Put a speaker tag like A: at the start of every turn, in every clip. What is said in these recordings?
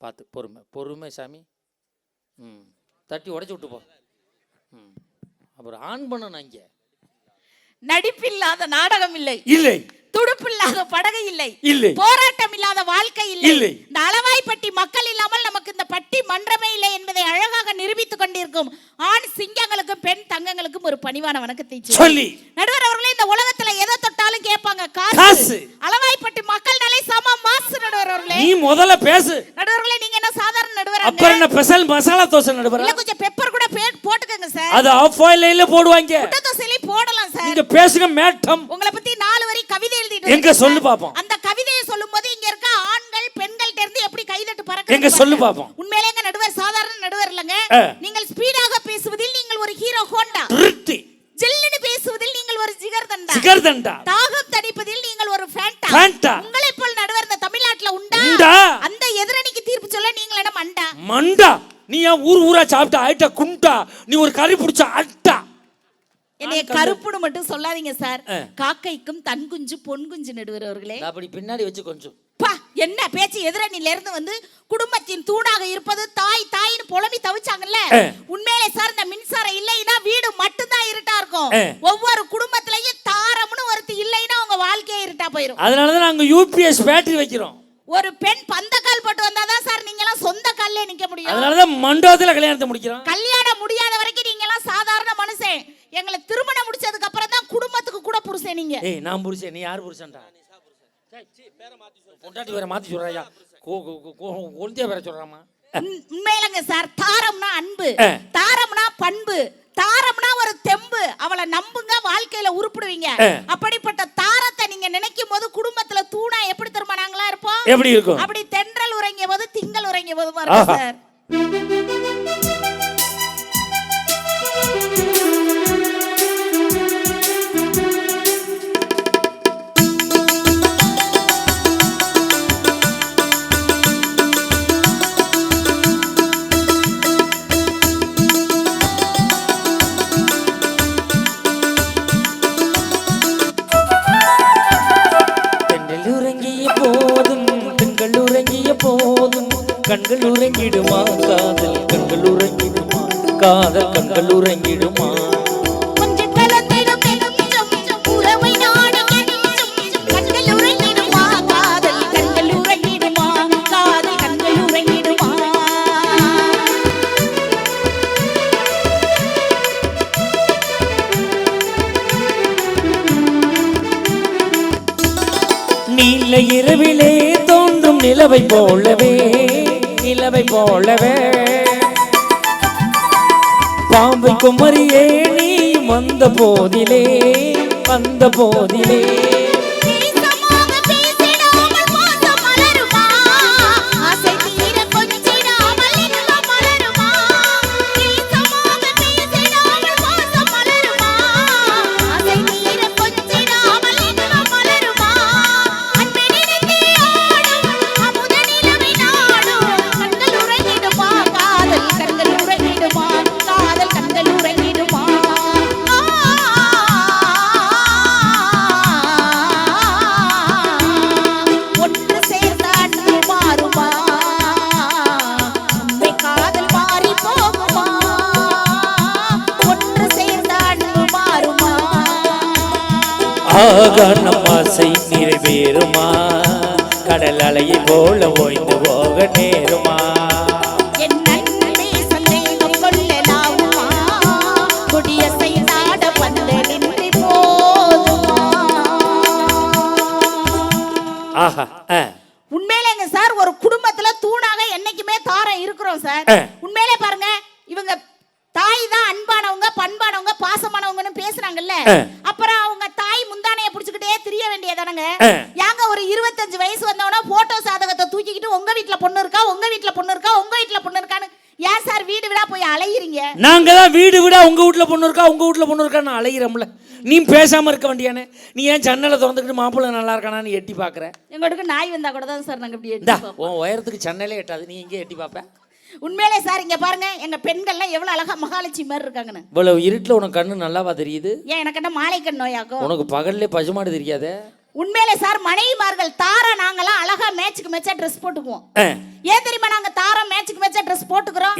A: பார்த்து பொறுமை பொறுமை சாமி. ம் தட்டி உடச்சி விட்டு போ ம் அப்புறம் ஆன் பண்ணணும் இங்கே
B: நடிப்பில்லாத நாடகம் இல்லை.
A: இல்லை.
B: துடுப்பில்லாத படகு இல்லை.
A: இல்லை.
B: போராட்டம் இல்லாத வாழ்க்கை இல்லை.
A: இல்லை.
B: இந்த அளவாய்ப்பட்டி மக்கள் இல்லாமல் நமக்கு இந்த பட்டி மன்றமே இல்லை என்பதை அழகாக நிரூபித்துக் கொண்டிருக்கும் ஆண் சிங்கங்களுக்கும் பெண் தங்கங்களுக்கும் ஒரு பணிவான வணக்கத்தை சொல்லி. நடுவர் அவர்களே இந்த உலகத்துல எதை தொட்டாலும் கேட்பாங்க காசு. அளவாய்ப்பட்டி மக்கள் நிலை சம மாசு நடுவர் அவர்களே.
A: நீ முதல்ல பேசு.
B: நடுவர்களே நீங்க என்ன சாதாரண நடுவர்?
A: அப்புறம் என்ன ஸ்பெஷல் மசாலா தோசை நடுவரா?
B: இல்ல கொஞ்சம் பெப்பர் கூட போட்டுக்கோங்க சார்
A: அது ஆஃப் ஆயில போடுவாங்க.
B: முட்டை தோசையிலையும் போடலாம் சார்
A: நீங்க பேசுங்க மேட்டம்.
B: உங்களை பத்தி நாலு வரி கவிதை எழுதிட்டு
A: எங்க சொல்லு. பாப்போம்.
B: அந்த கவிதையை சொல்லும்போது இங்க இருக்க ஆண்கள் பெண்கள்ட்ட இருந்து எப்படி கைதட்டு பறக்க
A: எங்க சொல்லு பாப்போம்.
B: உண்மையிலே எங்க நடுவர் சாதாரண நடுவர் இல்லங்க. நீங்கள் ஸ்பீடாக பேசுவதில் நீங்கள் ஒரு ஹீரோ ஹோண்டா.
A: திருட்டி
B: ஜில்லுன்னு பேசுவதில் நீங்கள் ஒரு ஜிகர் தண்டா தாகம் தணிப்பதில் நீங்கள் ஒரு ஃபேண்டா
A: ஃபேண்டா.
B: உங்களை போல் நடுவர் இந்த தமிழ்நாட்டுல உண்டா?
A: உண்டா?
B: அந்த எதிரணிக்கு தீர்ப்பு சொல்ல நீங்கள் என்ன மண்டா.
A: மண்டா. நீ ஏன் ஊர் ஊரா சாப்பிட்ட ஆயிட்ட குண்டா? நீ ஒரு கறி பிடிச்ச அட்டா.
B: என்னைய கருப்புன்னு மட்டும் சொல்லாதீங்க சார். காக்கைக்கும் தன் குஞ்சு பொன் குஞ்சு நடுவர் அவர்களே
A: அப்படி பின்னாடி வச்சு கொஞ்சம்.
B: பா என்ன பேச்சு எதிரணில இருந்து வந்து குடும்பத்தின் தூணாக இருப்பது தாய் தாயின்னு புலம்பி தவிச்சாங்கல்ல. உண்மையிலே சார் இந்த மின்சாரம் இல்லைன்னா வீடு மட்டும்தான் இருட்டா இருக்கும். ஒவ்வொரு குடும்பத்திலயும் தாரம்னு ஒருத்தி இல்லைன்னா உங்க வாழ்க்கையே இருட்டா போயிரும்.
A: அதனாலதான் நாங்க யூபிஎஸ் பேட்டரி வைக்கிறோம்.
B: ஒரு பெண் பந்தக்கால் போட்டு வந்தாதான் சார் நீங்க எல்லாம் சொந்த கால்ல நிக்க முடியும்.
A: அதனாலதான் மண்டபத்துல கல்யாணத்தை முடிக்கிறோம்.
B: கல்யாணம் முடியாத வரைக்கும் நீங்க எல்லாம் சாதாரண மனுஷன். எங்களை திருமணம் முடிச்சதுக்கு அப்புறம் தான் குடும்பத்துக்கு கூட புருஷன் நீங்க.
A: ஏய் நான் புருஷன் நீ யார் புருஷன்டா பொண்டாட்டி வேற மாத்தி சொல்றாயா? கொழுந்தியா வேற சொல்றாமா?
B: உண்- உண்மையிலங்க சார் தாரம்னா அன்பு. தாரம்னா பண்பு தாரம்னா ஒரு தெம்பு. அவளை நம்புங்க வாழ்க்கையில உருப்பிடுவீங்க. அப்படிப்பட்ட தாரத்தை நீங்க நினைக்கும் போது குடும்பத்துல தூணா எப்படி திரும்ப நாங்களா இருப்போம்?
A: எப்படி இருக்கும்?
B: அப்படி தென்றல் உறங்கிய போது திங்கள் உறங்கிய போது
A: ஆஹா.
B: சார்.
A: நிலவை போலவே நிலவை போலவே. பாம்பை குமரியே நீ வந்த போதிலே வந்த போதிலே. ஆகா நம் ஆசை நிறைவேறுமா? கடல் அலையை போல ஓய்ந்து போக நேருமா? ஆஹா.
B: உண்மையிலேங்க சார் ஒரு குடும்பத்துல தூணாக என்னைக்குமே தாரம் இருக்கிறோம் சார். உண்மையிலே பாருங்க இவங்க தாய் தான் அன்பானவங்க பண்பானவங்க பாசமானவங்கன்னு பேசுறாங்கல்ல
A: ஆ.
B: அப்புறம் அவங்க தாய் முந்தானைய புடிச்சுக்கிட்டே திரிய வேண்டியதானங்க
A: ஆ.
B: யாங்க ஒரு இருபத்தஞ்சு வயசு வந்தவனா போட்டோ சாதகத்தை தூக்கிக்கிட்டு உங்க வீட்ல பொண்ணு இருக்கா? உங்க வீட்ல பொண்ணு இருக்கா? உங்க வீட்ல பொண்ணு இருக்கான்னு ஏன் சார் வீடு வீடா போய் அலையிறீங்க?
A: நாங்க தான் வீடு வீடா உங்க வீட்ல பொண்ணு இருக்கா? உங்க வீட்ல பொண்ணு இருக்கான்னு அலைகிறோம்ல நீ பேசாம இருக்க வேண்டியானே. நீ ஏன் ஜன்னலை திறந்துக்கிட்டு மாப்பிள்ளை நல்லா இருக்கானான்னு எட்டி பாக்குற?
B: எங்களுக்கு நாய் வந்தா கூட தான் சார் நாங்க இப்படி எட்டி.
A: உன் உயரத்துக்கு ஜன்னலே எட்டாது. நீ எங்கே எட்டி பார்ப்ப
B: உண்மையிலே சார் இங்க பாருங்க எங்க பெண்கள்லாம் எவ்வளவு அழகா மகாலட்சுமி மாதிரி இருக்காங்கன்னு.
A: இவ்வளவு இருட்டில் உனக்கு கண்ணு நல்லாவா தெரியுது?
B: ஏன் எனக்கு என்ன மாலை கண் நோயாக்கும்?
A: உனக்கு பகல்லே பசுமாடு தெரியாதே?
B: உண்மையிலே சார் மனைவிமார்கள் தாரா நாங்கெல்லாம் அழகா மேட்சுக்கு மேட்சா ட்ரெஸ் போட்டுக்குவோம். ஏன் தெரியுமா நாங்க தாரா மேட்சுக்கு மேட்சா ட்ரெஸ் போட்டுக்கிறோம்?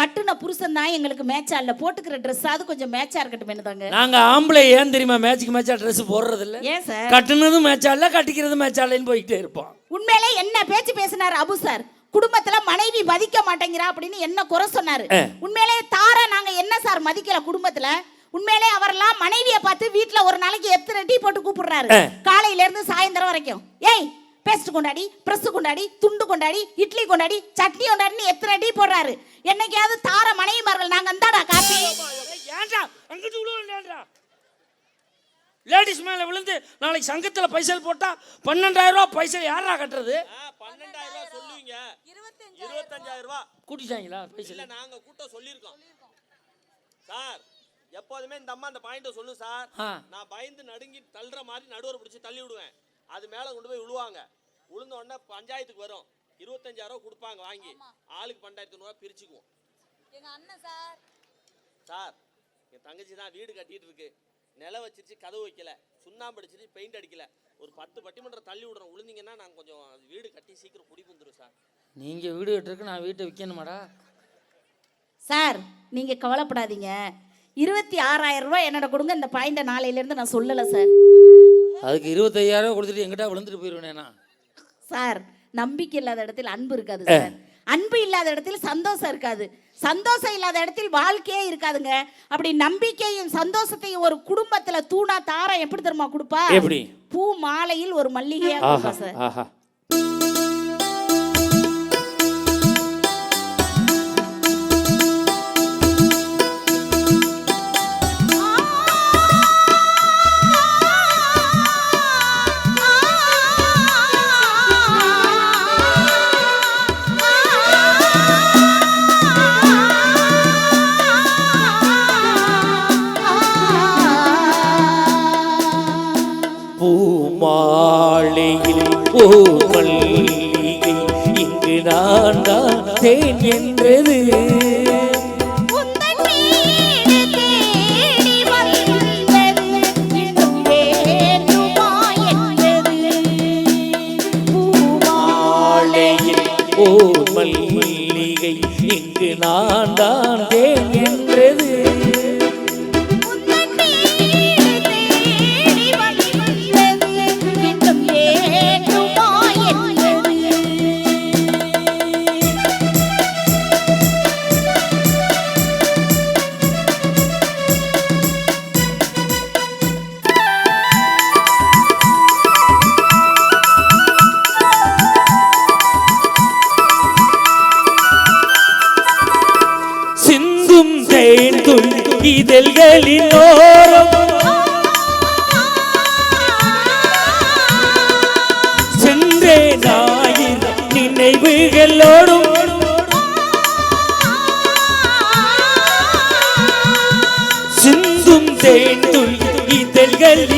B: கட்டுன புருஷன் தான் எங்களுக்கு மேட்சா இல்ல போட்டுக்கிற ட்ரெஸ் அது கொஞ்சம் மேட்சா இருக்கட்டும் தாங்க
A: நாங்க ஆம்பளை ஏன் தெரியுமா மேட்சுக்கு மேட்சா ட்ரெஸ் போடுறது இல்ல
B: ஏன் சார்?
A: கட்டுனதும் மேட்சா இல்ல கட்டிக்கிறதும் மேட்சா இல்லைன்னு போயிட்டே இருப்போம்.
B: உண்மையிலே என்ன பேச்சு பேசினார் அபு சார்? குடும்பத்துல மனைவி மதிக்க மாட்டேங்கிறா அப்படின்னு என்ன குறை சொன்னாரு. உண்மையிலே தாரா நாங்க என்ன சார் மதிக்கல குடும்பத்துல? உண்மையிலே அவரெல்லாம் மனைவியை பார்த்து வீட்ல ஒரு நாளைக்கு எத்தனை டீ போட்டு கூப்பிடுறாரு. காலையில இருந்து சாயந்தரம் வரைக்கும். ஏய் பேஸ்ட் கொண்டாடி பிரஸ் கொண்டாடி துண்டு கொண்டாடி இட்லி கொண்டாடி சட்னி கொண்டாடின்னு எத்தனை டீ போடுறாரு? என்னைக்காவது தார மனைவிமார்கள் நாங்க இந்தாடா காப்பி.
A: ஏன்டா அங்கிட்டு விழுவேன்டா லேடிஸ் மேல விழுந்து நாளைக்கு சங்கத்துல பைசல் போட்டா பன்னெண்டாயிரம் ரூபாய் பைசல் யாரா கட்டுறது?
C: பன்னெண்டாயிரம் ரூபாய் சொல்லுவீங்க. இருபத்தஞ்சாயிரம் ரூபாய்
A: கூட்டிட்டாங்களா பைசல்?
C: நாங்க கூட்டம் சொல்லியிருக்கோம். சார் எப்போதுமே இந்த அம்மா அந்த பாயிண்ட சொல்லும் சார். நான் பயந்து நடுங்கி தள்ளுற மாதிரி நடுவரை பிடிச்சி தள்ளி விடுவேன். அது மேல கொண்டு போய் விழுவாங்க. விழுந்த உடனே பஞ்சாயத்துக்கு வரும். இருபத்தஞ்சாயிரம் ரூபாய் கொடுப்பாங்க வாங்கி. ஆளுக்கு பன்னெண்டாயிரத்தி ரூபாய் பிரிச்சுக்குவோம்.
B: எங்க அண்ணன் சார்
C: சார் என் தங்கச்சி தான் வீடு கட்டிட்டு இருக்கு. நில வச்சிருச்சு கதவு வைக்கல. சுண்ணாம்பு அடிச்சிட்டு பெயிண்ட் அடிக்கல. ஒரு பத்து பட்டிமன்றம் தள்ளி விடுறோம். விழுந்தீங்கன்னா நாங்கள் கொஞ்சம் அது வீடு கட்டி சீக்கிரம் குடி வந்துடும் சார்
A: நீங்க வீடு கட்டுறதுக்கு நான் வீட்டை விற்கணுமாடா
B: சார் நீங்க கவலைப்படாதீங்க. இருபத்தி ஆறாயிரம் ரூபாய் என்னோட கொடுங்க இந்த பாயிண்ட நாளையில இருந்து நான் சொல்லல சார்
A: அதுக்கு இருபத்தையாயிரம் கொடுத்துட்டு எங்கிட்ட விழுந்துட்டு போயிருவேனேண்ணா
B: சார் நம்பிக்கை இல்லாத இடத்தில் அன்பு இருக்காது சார் அன்பு இல்லாத இடத்தில் சந்தோஷம் இருக்காது. சந்தோஷம் இல்லாத இடத்தில் வாழ்க்கையே இருக்காதுங்க. அப்படி நம்பிக்கையும் சந்தோஷத்தையும் ஒரு குடும்பத்துல தூணா தாரம் எப்படி தெரியுமா கொடுப்பா?
A: எப்படி?
B: பூ மாலையில் ஒரு மல்லிகையா கொடுப்பா சார்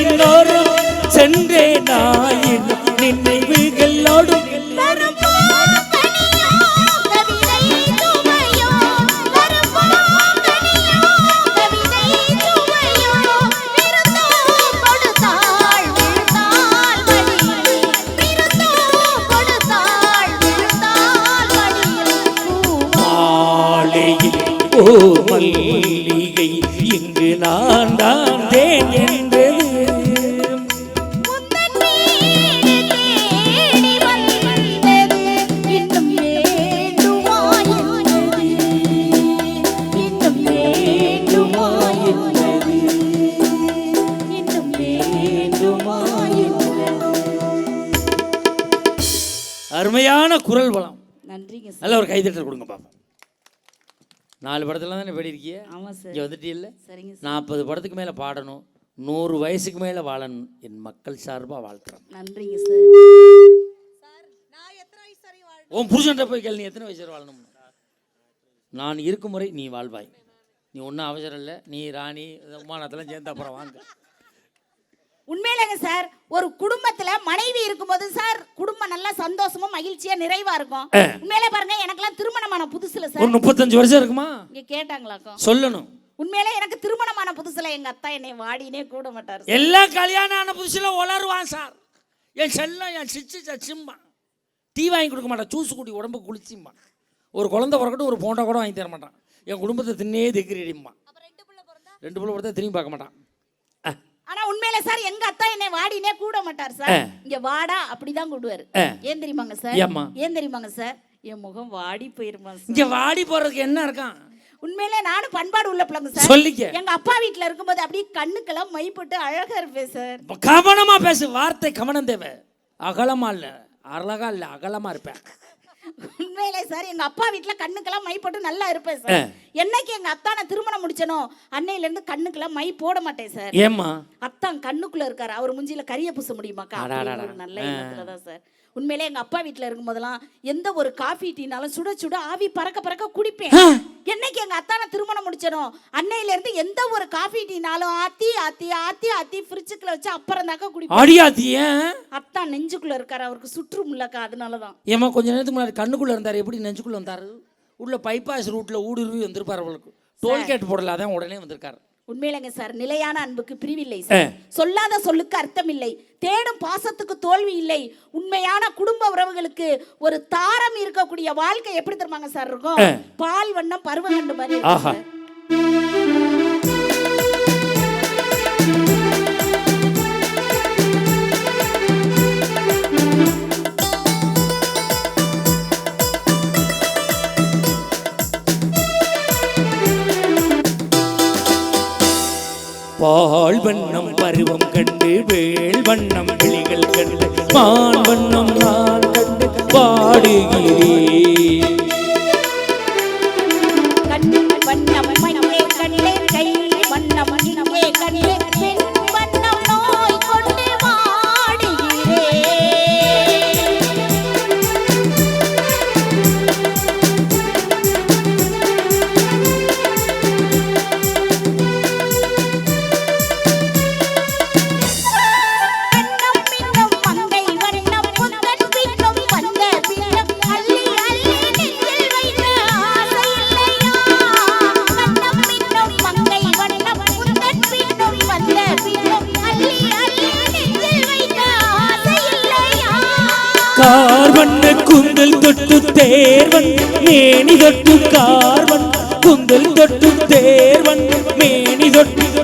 A: இன்னொரு சென்றே நாய் கைதட்டல் கொடுங்க பாப்போம். நாலு படத்துல தானே பாடியிருக்கிய?
B: ஆமா சார்.
A: இங்கே வந்துட்டு இல்லை
B: சரிங்க சார்.
A: நாற்பது படத்துக்கு மேலே பாடணும். நூறு வயசுக்கு மேலே வாழணும். என் மக்கள் சார்பாக வாழ்த்துறேன்
B: நன்றிங்க சார்.
A: உன் புருஷன்ட்ட போய் கேள்வி நீ எத்தனை வயசு வாழணும் நான் இருக்கும் முறை நீ வாழ்வாய். நீ ஒன்றும் அவசரம் இல்லை. நீ ராணி விமானத்தெல்லாம் சேர்ந்து அப்புறம் வாங்க.
B: உண்மையிலங்க சார் ஒரு குடும்பத்துல மனைவி இருக்கும்போது சார் குடும்பம் நல்லா சந்தோஷமா மகிழ்ச்சியா நிறைவா இருக்கும். உண்மையிலே பாருங்க எனக்கெல்லாம் திருமணமான புதுசுல
A: ஒரு
B: சார்
A: முப்பத்தஞ்சு வருஷம் இருக்குமா?
B: இங்க கேட்டாங்களாக்கும்.
A: சொல்லணும்.
B: உண்மையிலே எனக்கு திருமணமான புதுசுல எங்க அத்தா என்னை வாடினே கூட மாட்டார்
A: எல்லா கல்யாணம் ஆன புதுசுல உளருவான் சார். என் செல்லம் என் சிச்சு சச்சிம்பா டீ வாங்கி கொடுக்க மாட்டான். ஜூஸ் குடி உடம்பு குளிச்சிம்மா ஒரு குழந்தை பிறக்கட்டும் ஒரு போண்டா கூட வாங்கி தர மாட்டான். என் குடும்பத்தை தின்னே திக்கிறடிம்மா ரெண்டு பிள்ளை பிறந்தா திரும்பி பார்க்க மாட்டான்.
B: ஆனா உண்மையில சார் எங்க அத்தா என்னை வாடினே கூட மாட்டார் சார். இங்க வாடா அப்படிதான் கூடுவாரு. ஏன் தெரியுமாங்க சார்? ஏன் தெரியுமாங்க சார்? என் முகம் வாடி போயிருமா
A: இங்க வாடி போறதுக்கு என்ன இருக்கான்
B: உண்மையிலே நானும் பண்பாடு உள்ள பிள்ளைங்க சார்.
A: சொல்லிக்க.
B: எங்க அப்பா வீட்ல இருக்கும்போது அப்படியே கண்ணுக்கெல்லாம் மை போட்டு அழகா இருப்பேன் சார்.
A: கவனமா பேசு வார்த்தை கவனம் தேவை. அகலமா இல்ல அழகா இல்ல அகலமா இருப்பேன்.
B: உண்மையிலே சார் எங்க அப்பா வீட்ல கண்ணுக்கெல்லாம் மை போட்டு நல்லா இருப்பேன் சார். என்னைக்கு எங்க அத்தானை திருமணம் முடிச்சனோ அன்னையில இருந்து கண்ணுக்கெல்லாம் மை போட மாட்டேன் சார்.
A: ஏம்மா?
B: அத்தான் கண்ணுக்குள்ள இருக்காரு. அவர் மூஞ்சில கரிய பூச முடியுமாக்கா? நல்ல எண்ணத்துல தான் சார். உண்மையிலே எங்க அப்பா வீட்ல இருக்கும்போதெல்லாம் எந்த ஒரு காஃபி டீனாலும் சுட சுட ஆவி பறக்க பறக்க குடிப்பேன். என்னைக்கு எங்க அத்தானை திருமணம் முடிச்சனோ அன்னையில இருந்து எந்த ஒரு காஃபி டீனாலும் ஆத்தி ஆத்தி ஆத்தி ஆத்தி ஃப்ரிட்ஜுக்குள்ள வச்சு அப்புறம் தாக்கா குடிப்பேன். அத்தான் நெஞ்சுக்குள்ள இருக்காரு அவருக்கு சுற்றும் இல்லக்கா அதனாலதான்.
A: ஏம்மா கொஞ்ச நேரத்துக்கு முன்னாடி கண்ணுக்குள்ள இருந்தாரு எப்படி நெஞ்சுக்குள்ள வந்தாரு? உள்ள பைபாஸ் ரூட்ல ஊடுருவி வந்திருப்பாரு அவளுக்கு. டோல்கேட் போடல அதான் உடனே வந்திருக்காரு.
B: உண்மையிலங்க சார் நிலையான அன்புக்கு பிரிவில்லை சார். சொல்லாத சொல்லுக்கு அர்த்தம் இல்லை தேடும் பாசத்துக்கு தோல்வி இல்லை. உண்மையான குடும்ப உறவுகளுக்கு ஒரு தாரம் இருக்கக்கூடிய வாழ்க்கை எப்படி தெரியுமாங்க சார் இருக்கும்? பால் வண்ணம் பருவகண்டு மாதிரி
A: பால் வண்ணம் பருவம் கண்டு வேள் வண்ணம் விழிகள் கண்டு மான் வண்ணம் நான் கண்டு பாடுகிறேன்.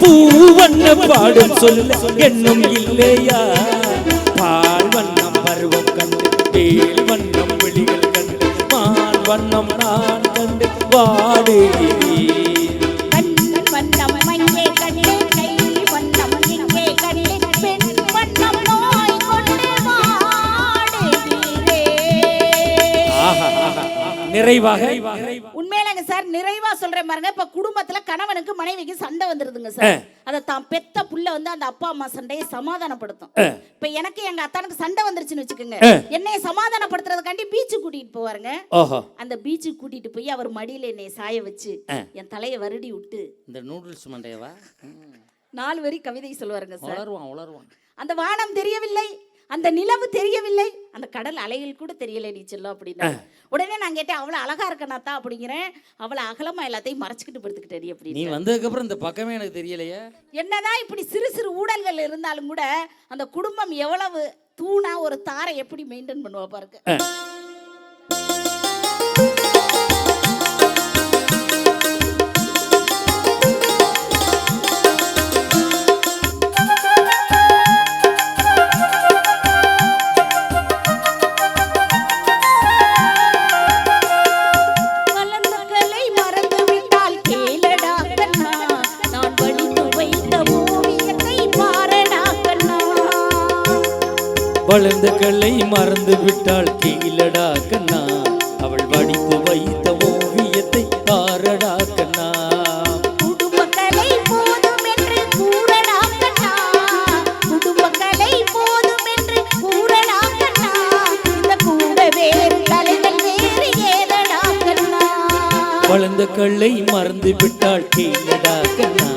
A: பூவண்ண பாடும் சொல்ல என்னும் இல்லையா? பால் வண்ணம் பருவம் கண்டு வேல் வண்ணம் விழிகள் கண்டு மான் வண்ணம் நான் கண்டு வாடுகிறேன். நிறைவாக.
B: உண்மையிலங்க சார் நிறைவா சொல்றேன் பாருங்க. இப்ப குடும்பத்துல கணவனுக்கு மனைவிக்கு சண்டை வந்துருதுங்க சார். அத தான் பெத்த புள்ள வந்து அந்த அப்பா அம்மா சண்டையை சமாதானப்படுத்தும். இப்ப எனக்கு எங்க அத்தானுக்கு சண்டை வந்துருச்சுன்னு வச்சுக்கோங்க. என்னைய சமாதானப்படுத்துறதுக்காண்டி பீச்சு கூட்டிட்டு போவாருங்க. அந்த பீச்சுக்கு கூட்டிட்டு போய் அவர் மடியில என்னைய சாய வச்சு என் தலையை வருடி விட்டு
A: இந்த நூடுல்ஸ் மண்டையவா?
B: நாலு வரி கவிதை சொல்லுவாருங்க சார்.
A: வளருவான் வளருவான்
B: அந்த வானம் தெரியவில்லை. அந்த நிலவு தெரியவில்லை. அந்த கடல் அலைகள் கூட தெரியல நீ செல்லம் அப்படின்னா. உடனே நான் கேட்டேன் அவ்வளோ அழகா இருக்கனாத்தா அப்படிங்கிறேன். அவளை அகலமா எல்லாத்தையும் மறைச்சிக்கிட்டு படுத்துக்கிட்டே
A: நீ
B: அப்படின்னு
A: வந்ததுக்கு அப்புறம் இந்த பக்கமே எனக்கு தெரியலையே.
B: என்னதான் இப்படி சிறு சிறு ஊழல்கள் இருந்தாலும் கூட அந்த குடும்பம் எவ்வளவு தூணா ஒரு தாரை எப்படி மெயின்டைன் பண்ணுவா பாருங்க.
A: வளர்ந்த கலை மறந்து விட்டாள் கீழடா கண்ணா அவள் வடித்து வைத்த ஓவியத்தை பாரடா கண்ணா வளர்ந்த கல்லை மறந்து விட்டாள் கீழடா கண்ணா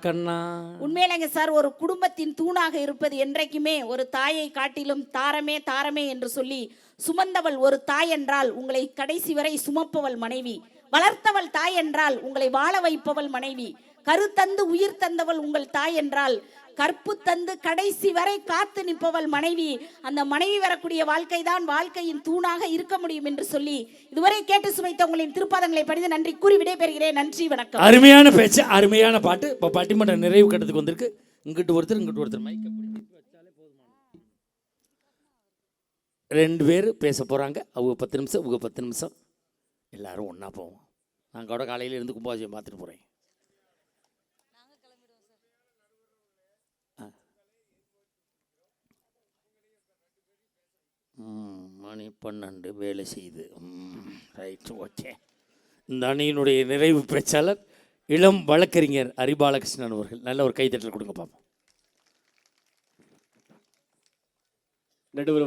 A: கண்ணா.
B: உண்மையிலங்க சார் ஒரு குடும்பத்தின் தூணாக இருப்பது என்றைக்குமே ஒரு தாயை காட்டிலும் தாரமே தாரமே என்று சொல்லி சுமந்தவள் ஒரு தாய் என்றால் உங்களை கடைசி வரை சுமப்பவள் மனைவி. வளர்த்தவள் தாய் என்றால் உங்களை வாழ வைப்பவள் மனைவி. கருத்தந்து உயிர் தந்தவள் உங்கள் தாய் என்றால் கற்பு தந்து கடைசி வரை காத்து நிற்பவள் மனைவி. அந்த மனைவி வரக்கூடிய வாழ்க்கை தான் வாழ்க்கையின் தூணாக இருக்க முடியும் என்று சொல்லி இதுவரை கேட்டு சுமைத்த உங்களின் திருப்பாதங்களை படித்து நன்றி கூறி விடைபெறுகிறேன். நன்றி வணக்கம்.
A: அருமையான பேச்சு அருமையான பாட்டு. இப்போ பட்டிமன்ற நிறைவு கட்டத்துக்கு வந்திருக்கு. இங்கிட்டு ஒருத்தர் இங்கிட்டு ஒருத்தர். மைக்க ரெண்டு பேர் பேச போகிறாங்க அவங்க பத்து நிமிஷம் அவங்க பத்து நிமிஷம். எல்லாரும் ஒன்றா போவோம். நான் கூட காலையில் இருந்து கும்பாபிஷேகம் பார்த்துட்டு போகிறேன் மணி பன்னெண்டு வேலை செய்து. Right okay. இந்த அணியினுடைய நிறைவு பேச்சாளர் இளம் வழக்கறிஞர் ஹரிபாலகிருஷ்ணன் அவர்கள். நல்ல ஒரு கைத்தட்டல் கொடுங்க பார்ப்போம்
D: நடுவர்